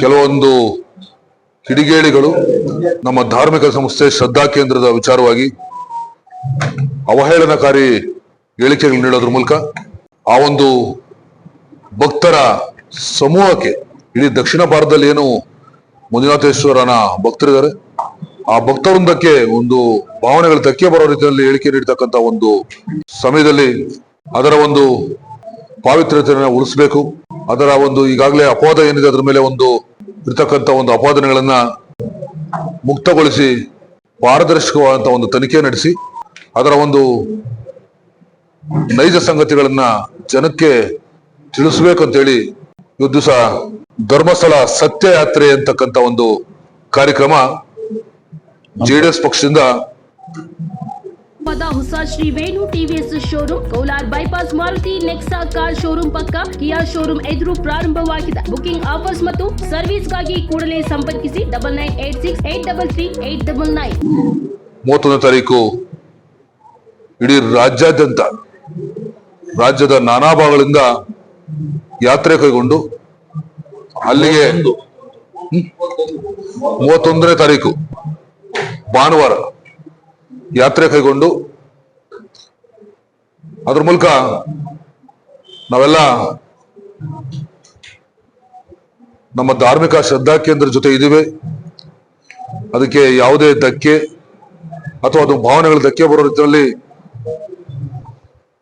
ಕೆಲವೊಂದು ಕಿಡಿಗೇಡಿಗಳು ನಮ್ಮ ಧಾರ್ಮಿಕ ಸಂಸ್ಥೆ ಶ್ರದ್ಧಾ ಕೇಂದ್ರದ ವಿಚಾರವಾಗಿ ಅವಹೇಳನಕಾರಿ ಹೇಳಿಕೆಗಳು ನೀಡೋದ್ರ ಮೂಲಕ ಆ ಒಂದು ಭಕ್ತರ ಸಮೂಹಕ್ಕೆ, ಇಡೀ ದಕ್ಷಿಣ ಭಾರತದಲ್ಲಿ ಏನು ಮಂಜುನಾಥೇಶ್ವರನ ಭಕ್ತರಿದ್ದಾರೆ, ಆ ಭಕ್ತವೃಂದಕ್ಕೆ ಒಂದು ಭಾವನೆಗಳು ಧಕ್ಕೆ ಬರೋ ರೀತಿಯಲ್ಲಿ ಹೇಳಿಕೆ ನೀಡ್ತಕ್ಕಂಥ ಒಂದು ಸಮಯದಲ್ಲಿ ಅದರ ಒಂದು ಪಾವಿತ್ರ್ಯತೆಯನ್ನು ಉಳಿಸ್ಬೇಕು. ಅದರ ಒಂದು ಈಗಾಗಲೇ ಅಪವಾದ ಏನಿದೆ ಅದರ ಮೇಲೆ ಒಂದು ಇರ್ತಕ್ಕಂಥ ಒಂದು ಅಪಾದನೆಗಳನ್ನ ಮುಕ್ತಗೊಳಿಸಿ ಪಾರದರ್ಶಕವಾದಂಥ ಒಂದು ತನಿಖೆ ನಡೆಸಿ ಅದರ ಒಂದು ನೈಜ ಸಂಗತಿಗಳನ್ನ ಜನಕ್ಕೆ ತಿಳಿಸ್ಬೇಕಂತ ಹೇಳಿ ಇವತ್ತು ದಿವಸ ಧರ್ಮಸ್ಥಳ ಸತ್ಯ ಯಾತ್ರೆ ಅಂತಕ್ಕಂಥ ಒಂದು ಕಾರ್ಯಕ್ರಮ ಜೆಡಿಎಸ್ ಪಕ್ಷದಿಂದ ಪದ ಹೊಸ Shri Venu TVS showroom Kolar bypass Maruti Nexa car showroom ಪಕ್ಕ ಕಿಯಾ ಶೋರೂಮ್ ಎದುರು ಪ್ರಾರಂಭವಾಗಿದೆ ಬುಕಿಂಗ್ ಆಫರ್ಸ್ ಮತ್ತು ಸರ್ವಿಸ್ಗಾಗಿ ಕೂಡಲೇ ಸಂಪರ್ಕಿಸಿ double nine eight six eight double three eight double nine ಮೂವತ್ತೊಂದನೇ ತಾರೀಕು ಇಡೀ ರಾಜ್ಯಾದ್ಯಂತ ರಾಜ್ಯದ ನಾನಾ ಭಾಗಗಳಿಂದ ಯಾತ್ರೆ ಕೈಗೊಂಡು ಅಲ್ಲಿಗೆ? ಮೂವತ್ತೊಂದನೇ ತಾರೀಕು ಭಾನುವಾರ ಯಾತ್ರೆ ಕೈಗೊಂಡು ಅದ್ರ ಮೂಲಕ ನಾವೆಲ್ಲ ನಮ್ಮ ಧಾರ್ಮಿಕ ಶ್ರದ್ಧಾ ಕೇಂದ್ರ ಜೊತೆ ಇದ್ದೀವಿ. ಅದಕ್ಕೆ ಯಾವುದೇ ಧಕ್ಕೆ ಅಥವಾ ಅದು ಭಾವನೆಗಳ ಧಕ್ಕೆ ಬರೋ ರೀತಿಯಲ್ಲಿ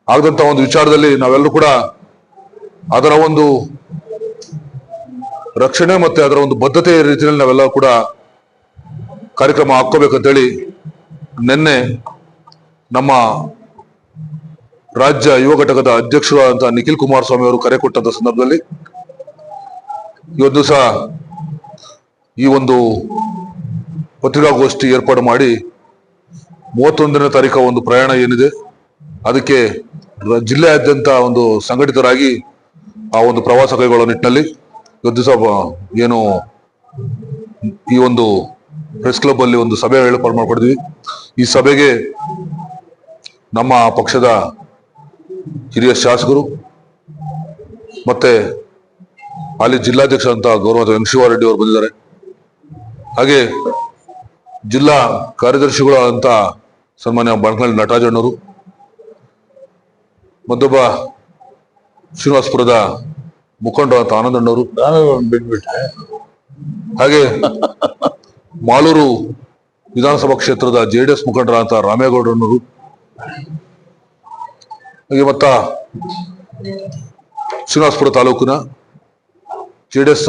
ಆಗದಂತ ಒಂದು ವಿಚಾರದಲ್ಲಿ ನಾವೆಲ್ಲರೂ ಕೂಡ ಅದರ ಒಂದು ರಕ್ಷಣೆ ಮತ್ತೆ ಅದರ ಒಂದು ಬದ್ಧತೆ ರೀತಿಯಲ್ಲಿ ನಾವೆಲ್ಲ ಕೂಡ ಕಾರ್ಯಕ್ರಮ ಹಾಕೋಬೇಕಂತೇಳಿ ನಿನ್ನೆ ನಮ್ಮ ರಾಜ್ಯ ಯುವ ಘಟಕದ ಅಧ್ಯಕ್ಷರಾದಂತಹ ನಿಖಿಲ್ ಕುಮಾರಸ್ವಾಮಿ ಅವರು ಕರೆ ಕೊಟ್ಟಂತ ಸಂದರ್ಭದಲ್ಲಿ ಇವತ್ತು ಸಹ ಈ ಒಂದು ಪತ್ರಿಕಾಗೋಷ್ಠಿ ಏರ್ಪಾಡು ಮಾಡಿ ಮೂವತ್ತೊಂದನೇ ತಾರೀಕು ಒಂದು ಪ್ರಯಾಣ ಏನಿದೆ, ಅದಕ್ಕೆ ಜಿಲ್ಲೆಯಾದ್ಯಂತ ಒಂದು ಸಂಘಟಿತರಾಗಿ ಆ ಒಂದು ಪ್ರವಾಸ ಕೈಗೊಳ್ಳುವ ನಿಟ್ಟಿನಲ್ಲಿ ಇವತ್ತು ಸಹ ಏನು ಈ ಒಂದು ಪ್ರೆಸ್ ಕ್ಲಬ್ ಅಲ್ಲಿ ಒಂದು ಸಭೆ ಏರ್ಪಾಡು ಮಾಡ್ಕೊಡಿದ್ವಿ ಈ ಸಭೆಗೆ ನಮ್ಮ ಪಕ್ಷದ ಹಿರಿಯ ಶಾಸಕರು ಮತ್ತೆ ಅಲ್ಲಿ ಜಿಲ್ಲಾಧ್ಯಕ್ಷ ಅಂತ ಗೌರವ ವೆಂಕಟೇಶ್ವರ ಅವರು ಬಂದಿದ್ದಾರೆ. ಹಾಗೆ ಜಿಲ್ಲಾ ಕಾರ್ಯದರ್ಶಿಗಳು ಅಂತ ಸನ್ಮಾನ್ಯ ಬಣಕಲ್ ನಟರಾಜಣ್ಣವರು ಮತ್ತೊಬ್ಬ ಶ್ರೀನಿವಾಸಪುರದ ಮುಖಂಡ ಅಂತ ಆನಂದಣ್ಣವರು ಬಿಟ್ಬಿಟ್ಟೆ ಹಾಗೆ ಮಾಲೂರು ವಿಧಾನಸಭಾ ಕ್ಷೇತ್ರದ ಜೆಡಿಎಸ್ ಮುಖಂಡರ ಅಂತ ರಾಮೇಗೌಡರನ್ನವರು ಹಾಗೆ ಮತ್ತ ಶ್ರೀನಿವಾಸಪುರ ತಾಲೂಕಿನ ಜೆಡಿಎಸ್